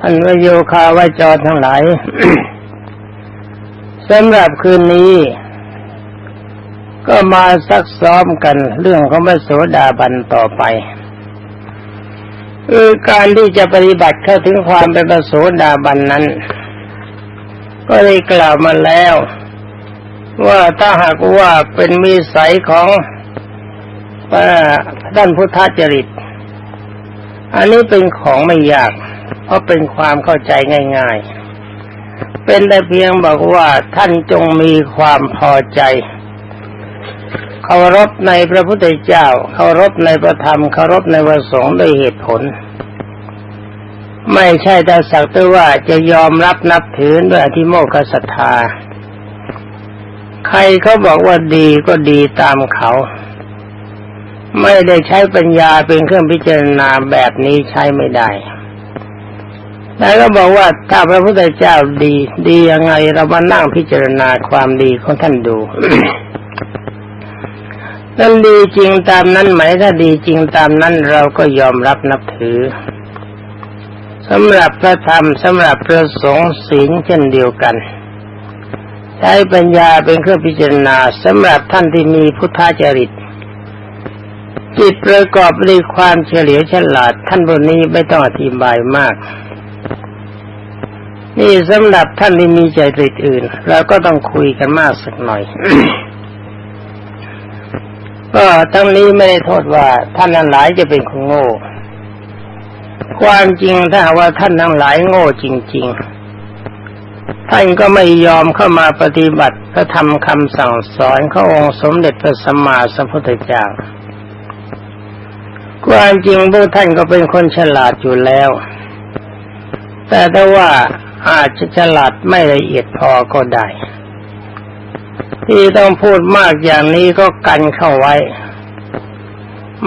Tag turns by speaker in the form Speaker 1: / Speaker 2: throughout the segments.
Speaker 1: ท่านวโยคาวาจรทั้งหลายสำหรับคืนนี้ ก็มาซักซ้อมกันเรื่องของพระโสดาบันต่อไปคือการที่จะปฏิบัติเข้าถึงความเป็นพระโสดาบันนั้น ก็ได้กล่าวมาแล้ว ว่าถ้าหากว่าเป็นมีสัยของท่านพุทธจริต อันนี้เป็นของไม่ยาก เพราะเป็นความเข้าใจง่าย ๆ เป็นแต่เพียงบอกว่าท่านจงมีความพอใจเคารพในพระพุทธเจ้าเคารพในพระธรรมเคารพในพระสงฆ์ด้วยเหตุผล ไม่ใช่แต่สักแต่ว่าจะยอมรับนับถือด้วยอธิโมกขศรัทธา ใครเขาบอกว่าดีก็ดีตามเขา ไม่ได้ใช้ปัญญาเป็นเครื่องพิจารณาแบบนี้ใช้ไม่ได้ แล้วก็บอกว่าถ้าพระพุทธเจ้าดี ดียังไงเรามานั่งพิจารณาความดีของท่านดูนั่นดีจริงตามนั้นไหมถ้าดีจริงตามนั้นเราก็ยอมรับนับถือสำหรับพระธรรมสำหรับพระสงฆ์ศีลเช่นเดียวกัน ใช้ปัญญาเป็นเครื่องพิจารณาสำหรับท่านที่มีพุทธจริตจิตประกอบด้วยความเฉลียวฉลาดท่านบนนี้ไม่ต้องอธิบายมาก นี่สำหรับท่านที่มีใจริตอื่นเราก็ต้องคุยกันมากสักหน่อย ก็ทั้งนี้ไม่ได้โทษว่าท่านนั้นหลายจะเป็นคนโง่ ความจริงถ้าว่าท่านทั้งหลายโง่จริง ๆ ท่านก็ไม่ยอมเข้ามาปฏิบัติพระธรรมคำสั่งสอนขององค์สมเด็จพระสัมมาสัมพุทธเจ้าความจริงพวกท่านก็เป็นคนฉลาดอยู่แล้ว แต่ถ้าว่า อาจจะฉลาดไม่ละเอียดพอก็ได้ ที่ต้องพูดมากอย่างนี้ก็กันเข้าไว้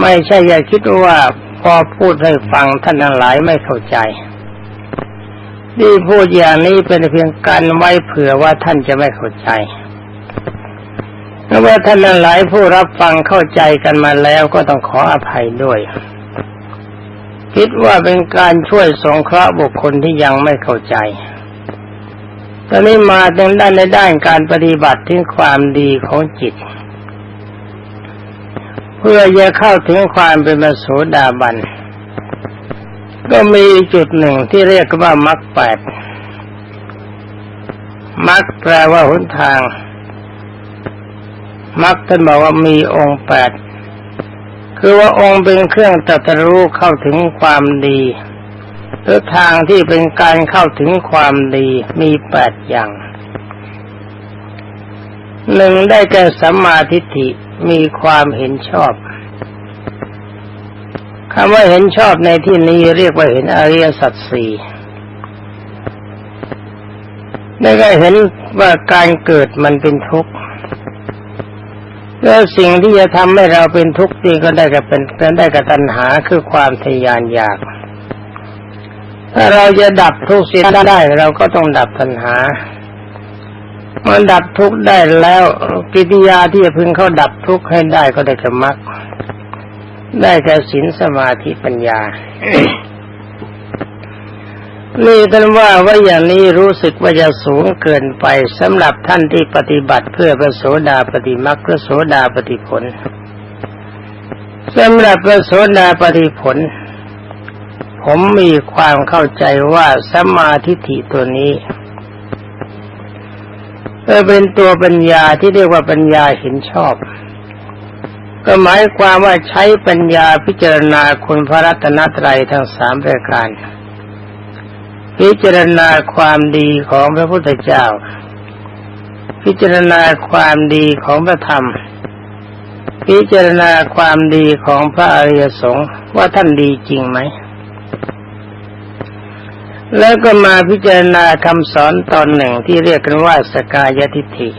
Speaker 1: ไม่ใช่อย่าคิดว่าพอพูดให้ฟังท่านทั้งหลายไม่เข้าใจที่พูดอย่างนี้เป็นเพียงกันไว้เผื่อว่าท่านจะไม่เข้าใจเพราะว่าท่านทั้งหลายผู้รับฟังเข้าใจกันมาแล้วก็ต้องขออภัยด้วย คิดว่าเป็นการช่วยสงเคราะห์บุคคลที่ยังไม่เข้าใจ ตอนนี้มาในด้านในด้านการปฏิบัติถึงความดีของจิต เพื่อจะเข้าถึงความเป็นมโสดาบัน ก็มีจุดหนึ่งที่เรียกว่ามรรคแปดมรรคแปลว่าหนทางมรรคท่านบอกว่ามีองค์แปด คือว่าองค์เป็นเครื่องตรัสรู้เข้าถึงความดีหรือทางที่เป็นการเข้าถึงความดีมีแปดอย่างหนึ่งได้แก่สัมมาทิฏฐิมีความเห็นชอบคำว่าเห็นชอบในที่นี้เรียกว่าเห็นอริยสัจสี่ได้ก็เห็นว่าการเกิดมันเป็นทุกข์ แล้วสิ่งที่จะทำให้เราเป็นทุกข์นี่ก็ได้กับเป็นได้กับตัณหาคือความทยานอยาก ถ้าเราจะดับทุกข์เสียได้ เราก็ต้องดับตัณหามันดับทุกข์ได้แล้วกิริยาที่จะพึงเข้าดับทุกข์ให้ได้ก็ได้กับมรรคได้แก่ศีลสมาธิปัญญา นี่ท่านว่าว่าอย่างนี้รู้สึกว่าจะสูงเกินไปสำหรับท่านที่ปฏิบัติเพื่อพระโสดาปฏิมรรคพระโสดาปฏิผลสำหรับพระโสดาปฏิผล ผมมีความเข้าใจว่าสมาธิฐิตัวนี้เป็นตัวปัญญาที่เรียกว่าปัญญาเห็นชอบ ก็หมายความว่าใช้ปัญญาพิจารณาคุณพระรัตนตรัยทั้งสามประการ พิจารณาความดีของพระพุทธเจ้า พิจารณาความดีของพระธรรม พิจารณาความดีของพระอริยสงฆ์ว่าท่านดีจริงไหม แล้วก็มาพิจารณาคำสอนตอนหนึ่งที่เรียกกันว่าสกายทิฏฐิ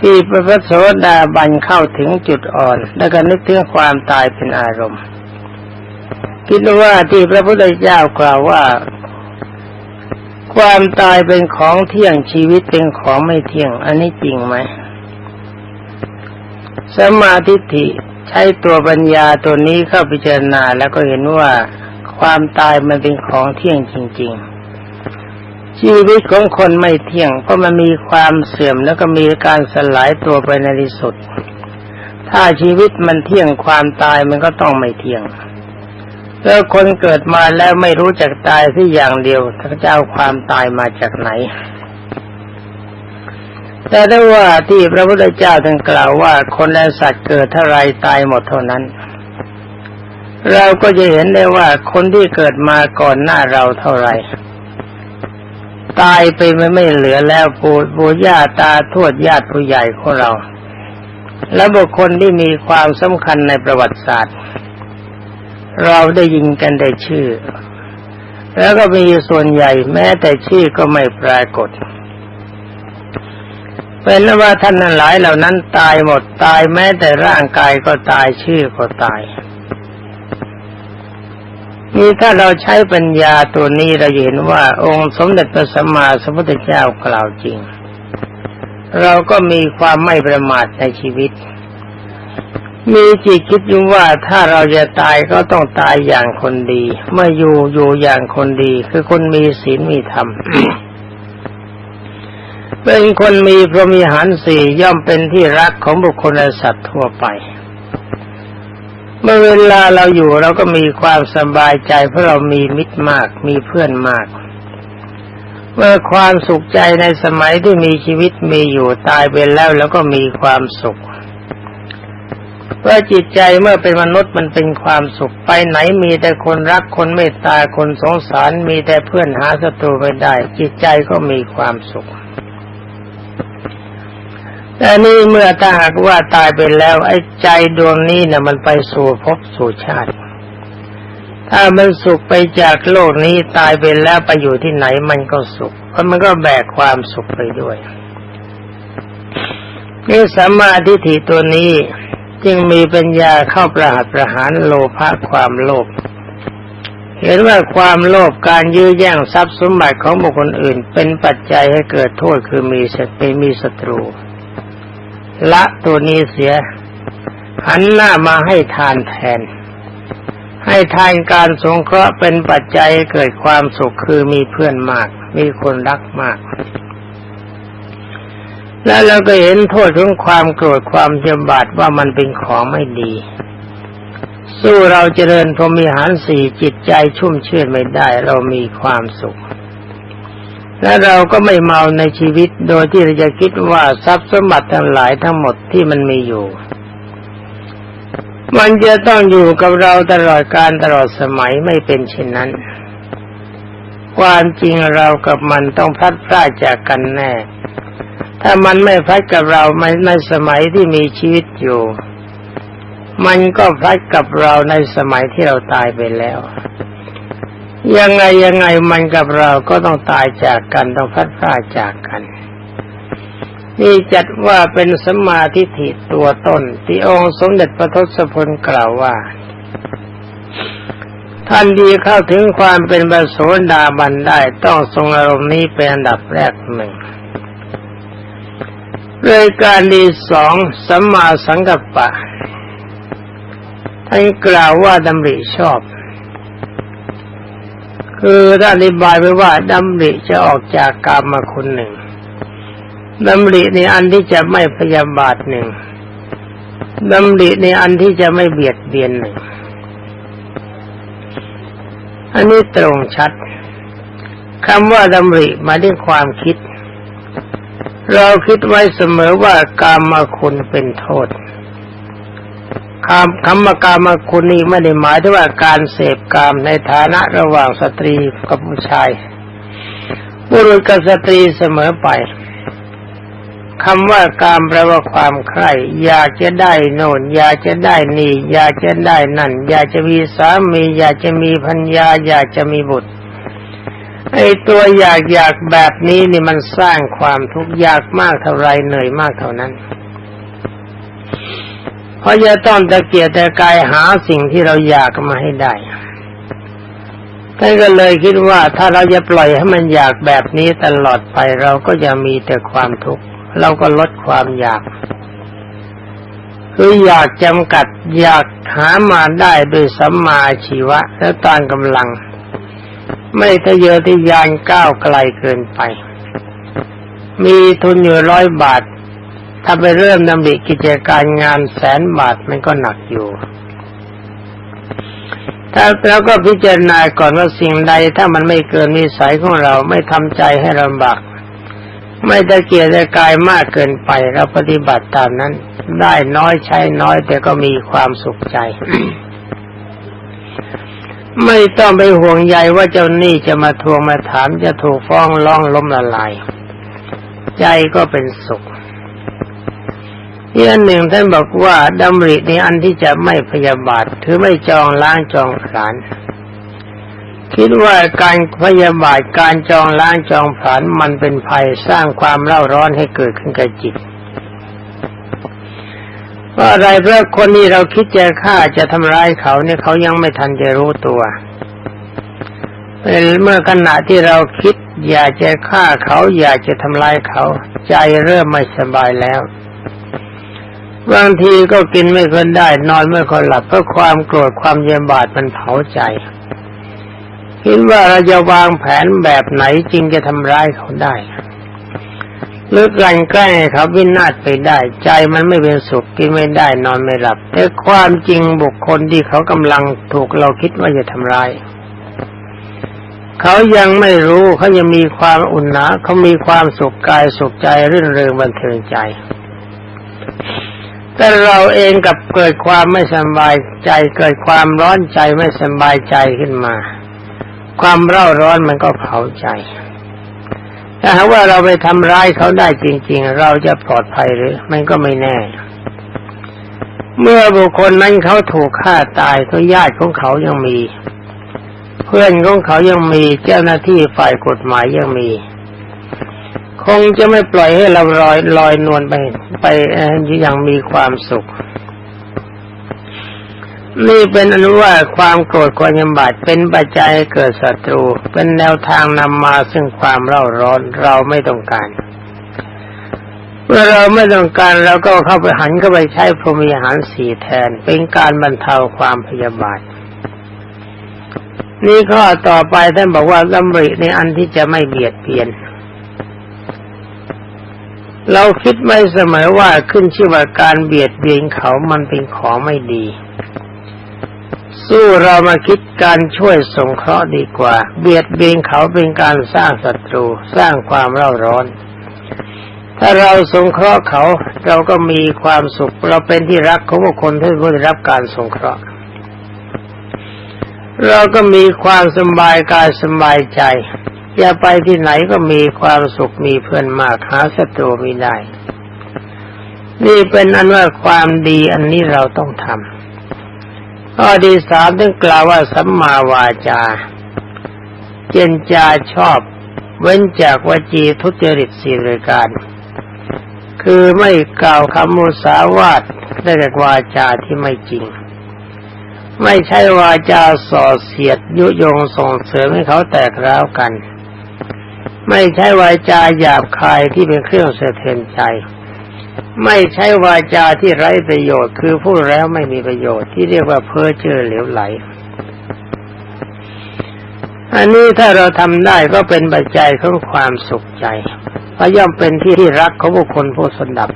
Speaker 1: ที่พระโสดาบันเข้าถึงจุดอ่อน แล้วก็นึกถึงความตายเป็นอารมณ์ คิดว่าที่พระพุทธเจ้ากล่าวว่า ความตายเป็นของเที่ยงชีวิตเป็นของไม่เที่ยง อันนี้จริงไหมสมาธิิใช้ตัวปัญญาตัวนี้เข้าพิจารณาแล้วก็เห็นว่าคความตายมันเป็นของเที่ยงจริง ๆ ชีวิตของคนไม่เที่ยง เพราะมันมีความเสื่อมแล้วก็มีการสลายตัวไปในที่สุด ถ้าชีวิตมันเที่ยงความตายมันก็ต้องไม่เที่ยง แล้วคนเกิดมาแล้วไม่รู้จักตายที่อย่างเดียวท่านจะเอาความตายมาจากไหน แต่ได้ว่าที่พระพุทธเจ้าท่านกล่าวว่า คนและสัตว์เกิดเท่าไรตายหมดเท่านั้น เราก็จะเห็นได้ว่าคนที่เกิดมาก่อนหน้าเราเท่าไรตายไปไม่ไม่เหลือแล้วปู่ปู่ย่าตาทวดญาติผู้ใหญ่ของเรา และบุคคลที่มีความสำคัญในประวัติศาสตร์ เราได้ยินกันได้ชื่อ แล้วก็มีส่วนใหญ่แม้แต่ชื่อก็ไม่ปรากฏเป็นว่าท่านนั้นหลายเหล่านั้นตายหมดตายแม้แต่ร่างกายก็ตายชื่อก็ตายนี่ถ้าเราใช้ปัญญาตัวนี้เราเห็นว่า องค์สมเด็จพระสัมมาสัมพุทธเจ้ากล่าวจริง เราก็มีความไม่ประมาทในชีวิต มีจิตคิดอยู่ว่าถ้าเราจะตายก็ต้องตายอย่างคนดีเมื่ออยู่อยู่อย่างคนดี คือคนมีศีลมีธรรมเป็นคนมีพรหมีหารสี่ย่อมเป็นที่รักของบุคคลและสัตว์ทั่วไป เมื่อเวลาเราอยู่เราก็มีความสบายใจเพราะเรามีมิตรมากมีเพื่อนมากเมื่อความสุขใจในสมัยที่มีชีวิตมีอยู่ตายไปแล้วแล้วก็มีความสุข ว่าจิตใจเมื่อเป็นมนุษย์มันเป็นความสุขไปไหนมีแต่คนรักคนเมตตาคนสงสารมีแต่เพื่อนหาศัตรูไม่ได้ จิตใจก็มีความสุข แต่นี่เมื่อถ้าหากว่าตายไปแล้ว ไอ้ใจดวงนี้นะ่ะมันไปสู่ภพสู่ชาติ ถ้ามันสุขไปจากโลกนี้ตายไปแล้วไปอยู่ที่ไหนมันก็สุข เพราะมันก็แบกความสุขไปด้วยนี่สัมมาทิฏฐิตัวนี้ จึงมีปัญญาเข้าประหัตประหารโลภะความโลภเห็นว่าความโลภการยื้อแย่งทรัพย์สมบัติของบุคคลอื่น เป็นปัจจัยให้เกิดโทษคือมีศัตรูมีศัตรู ละตัวนี้เสีย หันหน้ามาให้ทานแทน ให้ทานการสงเคราะห์เป็นปัจจัยให้เกิดความสุขคือมีเพื่อนมาก มีคนรักมาก แล้วเราก็เห็นโทษของความโกรธความเจ็บบาดว่ามันเป็นของไม่ดี สู้เราเจริญพรมีหารสี่จิตใจชุ่มชื่นไม่ได้ เรามีความสุข และเราก็ไม่เมาในชีวิตโดยที่เราจะคิดว่าทรัพย์สมบัติทั้งหลายทั้งหมดที่มันมีอยู่ มันจะต้องอยู่กับเราตลอดการตลอดสมัยไม่เป็นเช่นนั้น ความจริงเรากับมันต้องพลัดพรากจากกันแน่ ถ้ามันไม่พัดกับเราในสมัยที่มีชีวิตอยู่ มันก็พัดกับเราในสมัยที่เราตายไปแล้ว ยังไงยังไงมันกับเราก็ต้องตายจากกันต้องพัดพลาดจากกัน นี่จัดว่าเป็นสมาธิถิตัวต้น ที่องค์สมเด็จพระทศพลกล่าวว่าท่านดีเข้าถึงความเป็นบรโสดาบันได้ต้องทรงอารมณ์นี้เป็นอันดับแรกหนึ่ง รายการดีสองสัมมาสังกัปปะท่านกล่าวว่าดำริชอบ คือท่านอธิบายไว้ว่าดำริจะออกจากกามมาคุณหนึ่งดำริในอันที่จะไม่พยาบาทหนึ่งดำริในอันที่จะไม่เบียดเบียนหนึ่งอันนี้ตรงชัดคำว่าดำริมาด้วยความคิด เราคิดไว้เสมอว่ากามาคุณเป็นโทษคำคำว่ากามาคุณนี้ไม่ได้หมายถึงว่าการเสพกามในฐานะระหว่างสตรีกับผู้ชายบุรุษกับสตรีเสมอไปคำว่ากามแปลว่าความใคร่อยากจะได้โน่นอยากจะได้นี่ อยากจะได้นั่น อยากจะมีสามี อยากจะมีพัญญาอยากจะมีบุตร ไอ้ตัวอยากอยากแบบนี้นี่มันสร้างความทุกข์ยากมากเท่าไรเหนื่อยมากเท่านั้น เพราะจะต้องตะเกียกตะกายหาสิ่งที่เราอยากมาให้ได้ท่านก็เลยคิดว่าถ้าเราจะปล่อยให้มันอยากแบบนี้ตลอดไปเราก็จะมีแต่ความทุกข์เราก็ลดความอยาก คืออยากจำกัดอยากหามาได้โดยสัมมาชีวะแล้วตามกำลัง ไม่ทะเยอทะยานก้าวไกลเกินไป มีทุนอยู่ร้อยบาท ถ้าไปเริ่มดำริกิจการงานแสนบาทมันก็หนักอยู่ถ้าแล้วก็พิจารณาก่อนว่าสิ่งใดถ้ามันไม่เกินวิสัยของเราไม่ทำใจให้ลำบากไม่ตะเกียกตะกายมากเกินไปเราปฏิบัติตามนั้น ได้น้อยใช้น้อยแต่ก็มีความสุขใจ ไม่ต้องไปห่วงใยว่าเจ้าหนี้จะมาทวงมาถามจะถูกฟ้องร้องล้มละลาย ใจก็เป็นสุขอีกอันหนึ่งท่านบอกว่าดำริในอันที่จะไม่พยาบาทคือไม่จองล้างจองผลาญคิดว่าการพยาบาทการจองล้างจองผลาญมันเป็นภัยสร้างความเล่าร้อนให้เกิดขึ้นกับจิต ว่าอะไรเพราะคนนี้เราคิดจะฆ่าจะทำร้ายเขาเนี่ยเขายังไม่ทันจะรู้ตัวเป็นเมื่อขณะที่เราคิดอยากจะฆ่าเขาอยากจะทำร้ายเขา ใจเริ่มไม่สบายแล้วบางทีก็กินไม่ค่อยได้นอนไม่ค่อยหลับเพราะความโกรธความเยียบาดมันเผาใจ คิดว่าเราจะวางแผนแบบไหนจริงจะทำร้ายเขาได้ หรือกลั่นแกล้งให้เขาวินาศไปได้ ใจมันไม่เป็นสุขกินไม่ได้นอนไม่หลับแต่ความจริงบุคคลที่เขากำลังถูกเราคิดว่าจะทำร้ายเขายังไม่รู้เขายังมีความอุ่นหนาเขามีความสุขกายสุขใจรื่นเริงบันเทิงใจ แต่เราเองกับเกิดความไม่สบายใจ เกิดความร้อนใจไม่สบายใจขึ้นมา ความเร่าร้อนมันก็เผาใจ ถ้าหากว่าเราไปทำร้ายเขาได้จริง ๆ เราจะปลอดภัยหรือ มันก็ไม่แน่ เมื่อบุคคลนั้นเขาถูกฆ่าตายก็ญาติของเขายังมี เพื่อนของเขายังมีเจ้าหน้าที่ฝ่ายกฎหมายยังมี คงจะไม่ปล่อยให้เราลอยลอยนวลไปไปอย่างมีความสุข นี่เป็นอนุว่าความโกรธความยำบาดเป็นปัจจัยเกิดศัตรู เป็นแนวทางนำมาซึ่งความเร่าร้อนเราไม่ต้องการเมื่อเราไม่ต้องการเราก็เข้าไปหันเข้าไปใช้พรหมีหารสีแทน เป็นการบรรเทาความพยาบาท นี่ข้อต่อไปท่านบอกว่าดำริในอันที่จะไม่เบียดเบียน เราคิดไม่เสมอว่าขึ้นชื่อว่าการเบียดเบียนเขามันเป็นของไม่ดี สู้เรามาคิดการช่วยสงเคราะห์ดีกว่า เบียดเบียนเขาเป็นการสร้างศัตรูสร้างความเร่าร้อน ถ้าเราสงเคราะห์เขาเราก็มีความสุข เราเป็นที่รักของบุคคลที่ได้รับการสงเคราะห์ เราก็มีความสบายกายสบายใจอย่าไปที่ไหนก็มีความสุขมีเพื่อนมากหาศัตรูไม่ได้ นี่เป็นอันว่าความดีอันนี้เราต้องทำ ข้อที่สามต้องกล่าวว่าสัมมาวาจา เจนจาชอบ เว้นจากวจีทุจริตสี่รายการ คือไม่กล่าวคำมุสาวาทได้จากวาจาที่ไม่จริง ไม่ใช่วาจาส่อเสียดยุยงส่งเสริมให้เขาแตกร้าวกัน ไม่ใช่วาจาหยาบคายที่เป็นเครื่องเสถียรใจ ไม่ใช่วาจาที่ไร้ประโยชน์ คือพูดแล้วไม่มีประโยชน์ที่เรียกว่าเพ้อเจ้อเหลวไหล อันนี้ถ้าเราทำได้ก็เป็นปัจจัยของความสุขใจเพราะย่อมเป็นที่ที่รักของบุคคลผู้สนับ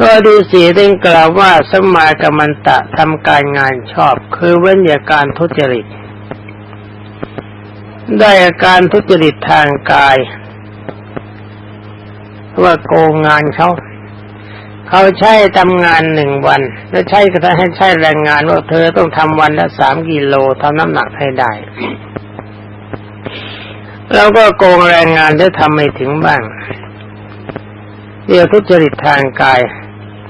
Speaker 1: ก็ดีสีได้กล่าวว่าสมากรรมันตะทำการงานชอบ คือเว้นจากการทุจริตได้อาการทุจริตทางกาย ว่าโกงงานเขาเขาใช้ทำงานหนึ่งวัน แล้วใช้ก็ให้ใช้แรงงานว่าเธอต้องทำวันละสามกิโลทำน้ำหนักให้ได้เราก็โกงแรงงานได้ทำไม่ถึงบ้างเรียกทุจริตทางกาย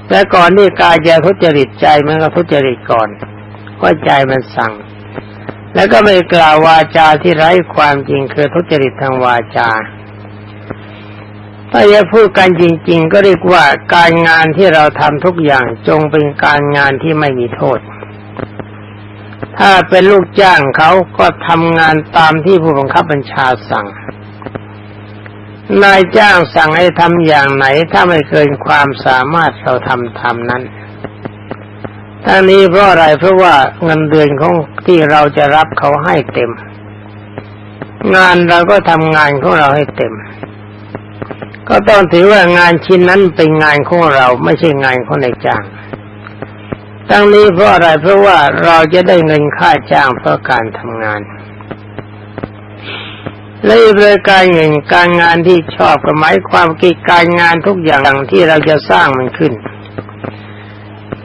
Speaker 1: แต่ก่อนที่กายจะทุจริตใจมันก็ทุจริตก่อนว่าใจมันสั่ง แล้วก็ไม่กล่าววาจาที่ไร้ความจริงคือทุจริตทางวาจา ถ้าจะพูดกันจริง ๆ ก็เรียกว่าการงานที่เราทำทุกอย่างจงเป็นการงานที่ไม่มีโทษ ถ้าเป็นลูกจ้างเขาก็ทำงานตามที่ผู้บังคับบัญชาสั่ง นายจ้างสั่งให้ทำอย่างไหน ถ้าไม่เกินความสามารถเราทำทำนั้นทั้งนี้เพราะอะไรเพราะว่าเงินเดือนของที่เราจะรับเขาให้เต็ม งานเราก็ทำงานของเราให้เต็ม ก็ต้องถือว่างานชิ้นนั้นเป็นงานของเราไม่ใช่งานของนายจ้างทั้งนี้เพราะอะไรเพราะว่าเราจะได้เงินค่าจ้างเพราะการทำงาน และอีกรายการหนึ่งการงานที่ชอบก็หมายความกิจการงานทุกอย่างที่เราจะสร้างมันขึ้น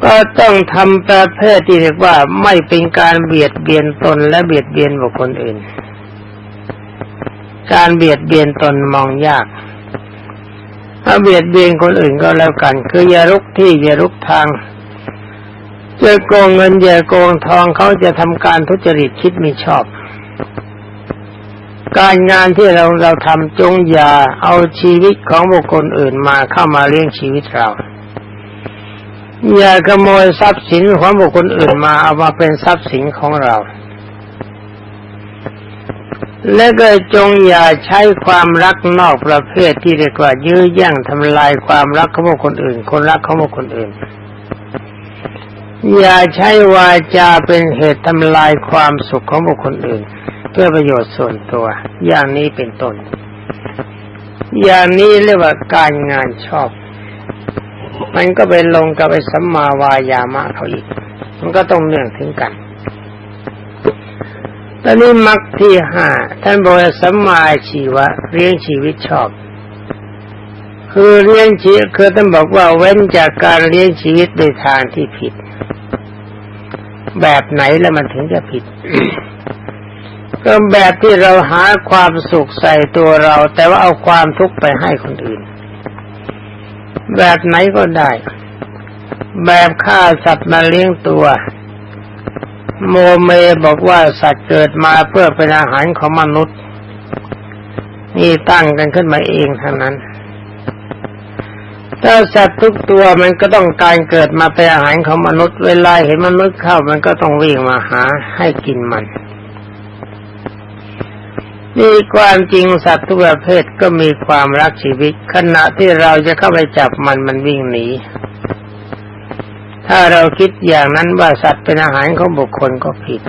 Speaker 1: ก็ต้องทำประเภทที่เรียกว่าไม่เป็นการเบียดเบียนตนและเบียดเบียนบุคคลอื่น การเบียดเบียนตนมองยาก ถ้าเบียดเบียนคนอื่นก็แล้วกัน คืออย่ารุกที่อย่ารุกทางจะโกงเงินอย่าโกงทองเขาจะทำการทุจริตคิดไม่ชอบ การงานที่เราเราทำจงอย่าเอาชีวิตของบุคคลอื่นมาเข้ามาเลี้ยงชีวิตเรา อย่าขโมยทรัพย์สินของบุคคลอื่นมาเอามาเป็นทรัพย์สินของเรา และก็จงอย่าใช้ความรักนอกประเภทที่เรียกว่ายื้อแย่งทำลายความรักของคคลอื่น คนรักของคคลอื่น อย่าใช้วาจาเป็นเหตุทำลายความสุขของบุคคลอื่น เพื่อประโยชน์ส่วนตัว อย่างนี้เป็นต้น อย่างนี้เรียกว่าการงานชอบ มันก็ไปลงกับไอ้สัมมาวายามะเขาอีก มันก็ต้องเนื่องถึงกัน ตอนนี้มรรคที่ห้าท่านบอกว่าสัมมาชีวะเลี้ยงชีวิตชอบ คือเลี้ยงชีวิตคือท่านบอกว่าเว้นจากการเลี้ยงชีวิตในทางที่ผิด แบบไหนแล้วมันถึงจะผิด ก็แบบที่เราหาความสุขใส่ตัวเรา แต่ว่าเอาความทุกข์ไปให้คนอื่น แบบไหนก็ได้ แบบฆ่าสัตว์มาเลี้ยงตัว โมเมบอกว่าสัตว์เกิดมาเพื่อเป็นอาหารของมนุษย์ นี่ตั้งกันขึ้นมาเองทั้งนั้นถ้าสัตว์ทุกตัวมันก็ต้องการเกิดมาเป็นอาหารของมนุษย์เวลาเห็นมนุษย์เข้ามันก็ต้องวิ่งมาหาให้กินมันนี่ความจริงสัตว์ทุกประเภทก็มีความรักชีวิต ขณะที่เราจะเข้าไปจับมันมันวิ่งหนี ถ้าเราคิดอย่างนั้นว่าสัตว์เป็นอาหารของบุคคลก็ผิด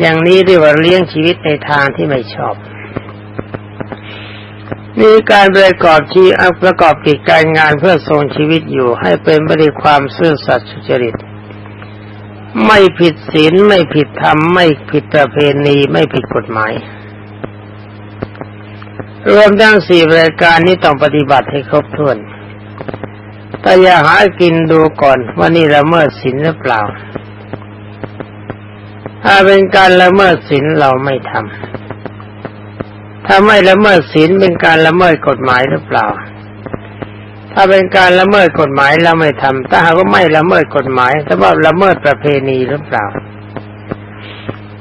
Speaker 1: อย่างนี้เรียกว่าเลี้ยงชีวิตในทางที่ไม่ชอบมีการประกอบชีประกอบกิจการงานเพื่อทรงชีวิตอยู่ให้เป็นไปด้วยความซื่อสัตย์สุจริต ไม่ผิดศีลไม่ผิดธรรมไม่ผิดประเพณีไม่ผิดกฎหมาย รวมทั้งสี่รายการนี้ต้องปฏิบัติให้ครบถ้วน แต่อย่าหากินดูก่อนว่านี่ละเมิดศีลหรือเปล่า ถ้าเป็นการละเมิดศีลเราไม่ทำถ้าไม่ละเมิดศีลเป็นการละเมิดกฎหมายหรือเปล่า ถ้าเป็นการละเมิดกฎหมายเราไม่ทำถ้าหากว่าไม่ละเมิดกฎหมายแต่ว่าละเมิดประเพณีหรือเปล่า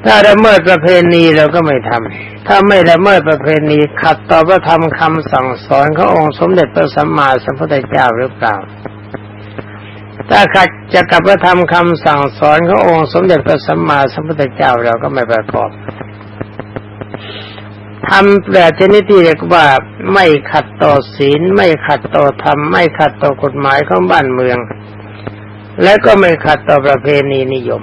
Speaker 1: ถ้าละเมิดประเพณีเราก็ไม่ทำถ้าไม่ละเมิดประเพณีขัดต่อพระธรรมคำสั่งสอนขององค์สมเด็จพระสัมมาสัมพุทธเจ้าหรือเปล่า ถ้าขัดจะกับพระธรรมคำสั่งสอนขององค์สมเด็จพระสัมมาสัมพุทธเจ้าเราก็ไม่ประกอบทำแบบชนิดที่เรียกว่าไม่ขัดต่อศีล ไม่ขัดต่อธรรม ไม่ขัดต่อกฎหมายของบ้านเมือง และก็ไม่ขัดต่อประเพณีนิยม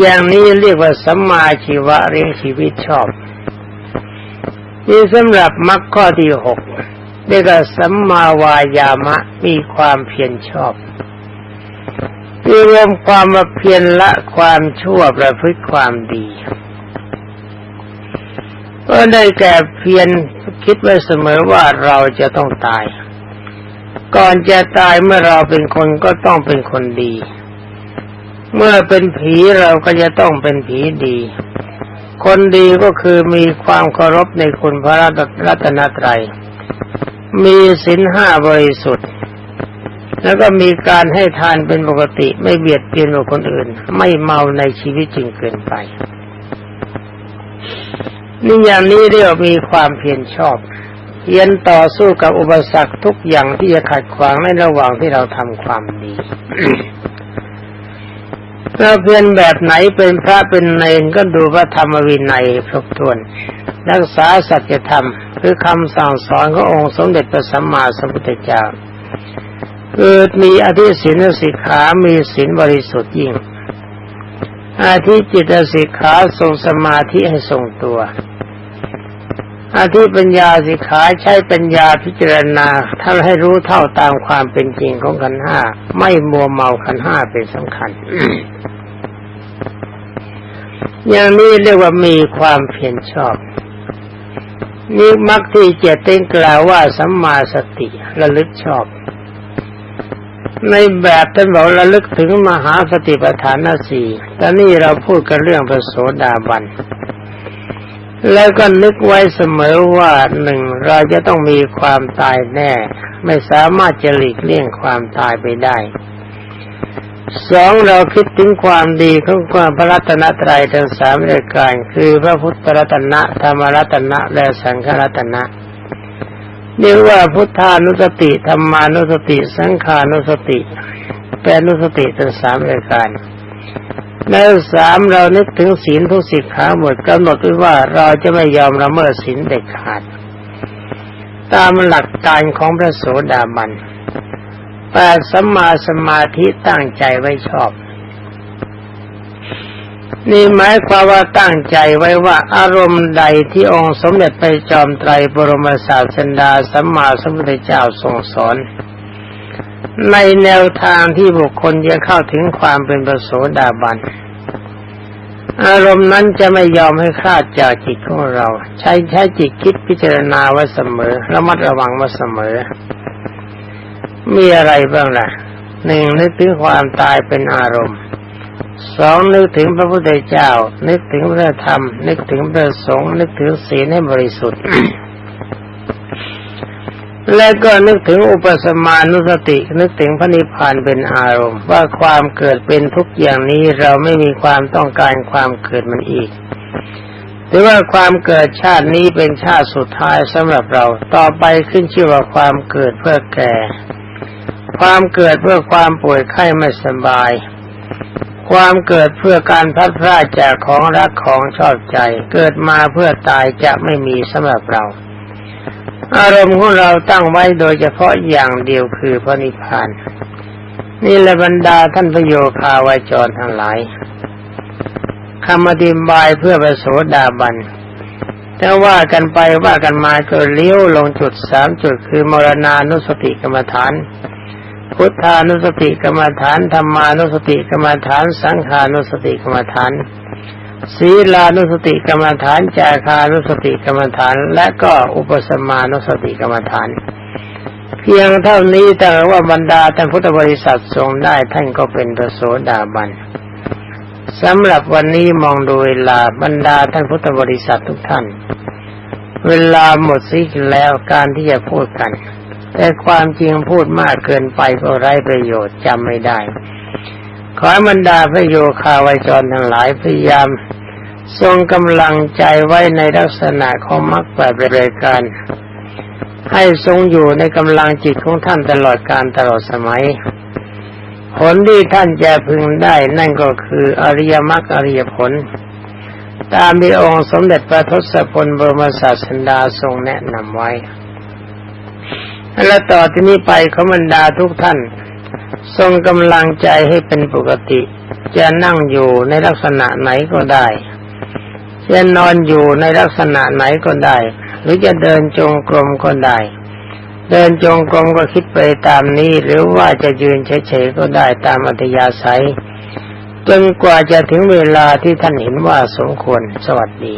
Speaker 1: อย่างนี้เรียกว่าสัมมาชีวะเรียงชีวิตชอบนี่สำหรับมรรคข้อที่หกเรียกว่าสัมมาวายามะมีความเพียรชอบที่รวมความมาเพียรละความชั่วประพฤติความดีก็ได้แก่เพียรคิดไว้เสมอว่าเราจะต้องตาย ก่อนจะตายเมื่อเราเป็นคนก็ต้องเป็นคนดี เมื่อเป็นผีเราก็จะต้องเป็นผีดี คนดีก็คือมีความเคารพในคุณพระรัตนตรัย มีศีลห้าบริสุทธิ์ แล้วก็มีการให้ทานเป็นปกติไม่เบียดเบียนกับคนอื่น ไม่เมาในชีวิตจริงเกินไปนี่อย่างนี้เรียกว่ามีความเพียรชอบเพียรต่อสู้กับอุปสรรคทุกอย่างที่จะขัดขวางในระหว่างที่เราทำความดี เราเพียนแบบไหนเป็นพระเป็นเนรก็ดูพระธรรมวินัยครบถ้วน รักษาสัจธรรมคือคำสั่งสอนขององค์สมเด็จพระสัมมาสัมพุทธเจ้าเกิดมีอธิศีนสิกขา มีศีลบริสุทธิ์ยิ่งอาทิจิตสิกขาทรงสมาธิให้ทรงตัว อาทิปัญญาสิขาใช้ปัญญาพิจารณาทำให้รู้เท่าตามความเป็นจริงของขันห้าไม่มัวเมาขันห้าเป็นสำคัญอย่างนี้เรียกว่ามีความเพียรชอบนี่มักที่เจเต้นกล่าวว่าสัมมาสติระลึกชอบ ในแบบท่านบอกระลึกถึงมหาสติปัฏฐานสี่แต่นี่เราพูดกันเรื่องพระโสดาบัน แล้วก็นึกไว้เสมอว่าหนึ่งเราจะต้องมีความตายแน่ ไม่สามารถจะหลีกเลี่ยงความตายไปได้สองเราคิดถึงความดีของความพระรัตนตรัยทั้งสามรายการ คือพระพุทธรัตนะธรรมรัตนะและสังฆรัตนะเรียกว่าพุทธานุสติธรรมานุสติ สังขานุสติแปลนุสติทั้งสามรายการ แล้วสามเรานึกถึงศีลทุกสิกขาหมดกำหนดไว้ว่าเราจะไม่ยอมละเมิดศีลเด็ดขาด ตามหลักการของพระโสดาบันแปดสัมมาสมาธิตั้งใจไว้ชอบ นี่หมายความว่าตั้งใจไว้ว่าอารมณ์ใดที่องค์สมเด็จไปจอมไตรบรมศาสดาสัมมาสัมพุทธเจ้าทรงสอน ในแนวทางที่บุคคลจะเข้าถึงความเป็นประโสดาบัน อารมณ์นั้นจะไม่ยอมให้คลาดจากจิตของเรา ใช้ใช้จิตคิดพิจารณาไว้เสมอ ระมัดระวังไว้เสมอ มีอะไรบ้างล่ะหนึ่งนึกถึงความตายเป็นอารมณ์สองนึกถึงพระพุทธเจ้า นึกถึงพระธรรม นึกถึงพระสงฆ์นึกถึงศีลให้บริสุทธิ์ และก็นึกถึงอุปสมานุสติ นึกถึงพระนิพพานเป็นอารมณ์ ว่าความเกิดเป็นทุกอย่างนี้เราไม่มีความต้องการความเกิดมันอีกหรือว่าความเกิดชาตินี้เป็นชาติสุดท้ายสำหรับเราต่อไปขึ้นชื่อว่าความเกิดเพื่อแก่ ความเกิดเพื่อความป่วยไข้ไม่สบาย ความเกิดเพื่อการพัดพลาดจากของรักของชอบใจ เกิดมาเพื่อตายจะไม่มีสำหรับเรา อารมณ์ของเราตั้งไว้โดยเฉพาะอย่างเดียวคือพระนิพพาน นี่แหละบรรดาท่านพระโยคาวาจรทั้งหลายคำอธิบายเพื่อประโสดาบันแต่ว่ากันไปว่ากันมาก็เลี้ยวลงจุดสามจุดคือมรณานุสติกรรมฐาน พุทธานุสติกรรมฐานธรรมานุสติกรรมฐาน สังขานุสติกรรมฐาน ศีลานุสติกรรมฐานจาคานุสติกรรมฐาน และก็อุปสมานุสติกรรมฐาน เพียงเท่านี้แต่ว่าบรรดาท่านพุทธบริษัททรงได้ท่านก็เป็นประโสดาบันสำหรับวันนี้มองดูเวลาบรรดาท่านพุทธบริษัททุกท่าน เวลาหมดสิ้นแล้วการที่จะพูดกัน แต่ความจริงพูดมากเกินไปก็ไร้ประโยชน์จำไม่ได้ ขอบรรดาพระโยคาวาจรทั้งหลายพยายาม ทรงกำลังใจไว้ในลักษณะของมรรคแปดรายการ ให้ทรงอยู่ในกำลังจิตของท่านตลอดการตลอดสมัย ผลที่ท่านจะพึงได้นั่นก็คืออริยมรรคอริยผล ตามที่องค์สมเด็จพระทศพลบรมศาสดาทรงแนะนำไว้และต่อที่นี้ไปขบรรดาทุกท่าน ทรงกำลังใจให้เป็นปกติ จะนั่งอยู่ในลักษณะไหนก็ได้ จะนอนอยู่ในลักษณะไหนก็ได้ หรือจะเดินจงกรมก็ได้ เดินจงกรมก็คิดไปตามนี้ หรือว่าจะยืนเฉยๆก็ได้ตามอัธยาศัยจนกว่าจะถึงเวลาที่ท่านเห็นว่าสมควรสวัสดี